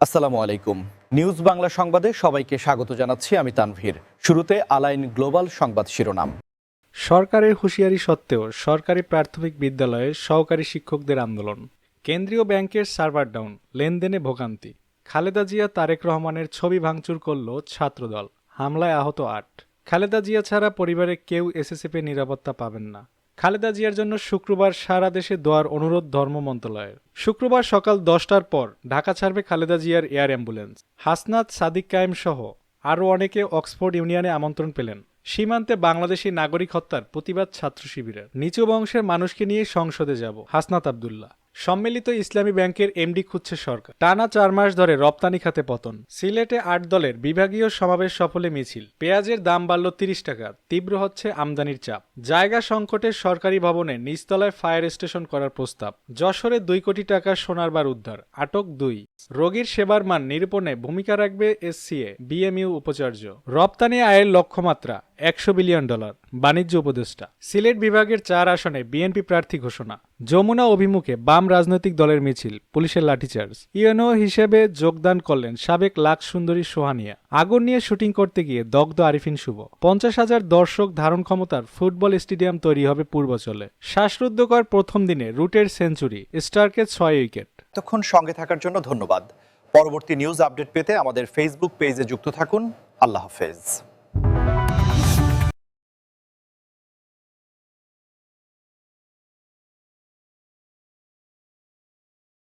আসসালামু আলাইকুম। নিউজ বাংলা সংবাদে সবাইকে স্বাগত জানাচ্ছি আমি তানভীর। শুরুতে আলাইন গ্লোবাল সংবাদ শিরোনাম। সরকারের হুঁশিয়ারি সত্ত্বেও সরকারি প্রাথমিক বিদ্যালয়ে সহকারী শিক্ষকদের আন্দোলন। কেন্দ্রীয় ব্যাংকের সার্ভার ডাউন, লেনদেনে ভোগান্তি। খালেদা জিয়া, তারেক রহমানের ছবি ভাঙচুর করল ছাত্রদল। হামলায় আহত আট। খালেদা জিয়া ছাড়া পরিবারের কেউ এসএসএফের নিরাপত্তা পাবেন না। খালেদা জিয়ার জন্য শুক্রবার সারা দেশে দোয়ার অনুরোধ ধর্ম মন্ত্রণালয়ের শুক্রবার সকাল দশটার পর ঢাকা ছাড়বে খালেদা জিয়ার এয়ার অ্যাম্বুলেন্স। হাসনাত সাদিক কায়েম সহ আরও অনেকে অক্সফোর্ড ইউনিয়নে আমন্ত্রণ পেলেন। সীমান্তে বাংলাদেশি নাগরিক হত্যার প্রতিবাদ ছাত্র শিবিরের। নিচু বংশের মানুষকে নিয়ে সংসদে যাব হাসনাত আবদুল্লাহ। সম্মিলিত ইসলামী ব্যাংকের এমডি খুঁজছে সরকার। টানা চার মাস ধরে রপ্তানি খাতে পতন। সিলেটে আট দলের বিভাগীয় সমাবেশ সফলে মিছিল। পেঁয়াজের দাম বাড়ল তিরিশ টাকা। তীব্র হচ্ছে আমদানির চাপ। জায়গা সংকটে সরকারি ভবনে নিচতলায় ফায়ার স্টেশন করার প্রস্তাব। যশোরে দুই কোটি টাকা সোনার বার উদ্ধার। আটক দুই। রোগীর সেবার মান নিরূপণে ভূমিকা রাখবে এসসিএ, বিএমইউ উপাচার্য। রপ্তানি আয়ের লক্ষ্যমাত্রা। একশো বিলিয়ন ডলার, বাণিজ্য উপদেষ্টা। সিলেট বিভাগের চার আসনে বিএনপি প্রার্থী ঘোষণা। যমুনা অভিমুখে বাম রাজনৈতিক দলের মিছিল, পুলিশের লাঠিচার্জ। ইউএনও হিসেবে যোগদান করলেন সাবেক লাখ সুন্দরী সোহানিয়া। আগুন নিয়ে শুটিং করতে গিয়ে দগ্ধ আরিফিন শুভ। পঞ্চাশ হাজার দর্শক ধারণ ক্ষমতার ফুটবল স্টেডিয়াম তৈরি হবে পূর্বাচলে। শ্বাসরুদ্ধকর প্রথম দিনে রুটের সেঞ্চুরি, স্টারকে ছয় উইকেট। তখন সঙ্গে থাকার জন্য ধন্যবাদ। পরবর্তী নিউজ আপডেট পেতে আমাদের ফেসবুক পেজে যুক্ত থাকুন। আল্লাহ হাফেজ।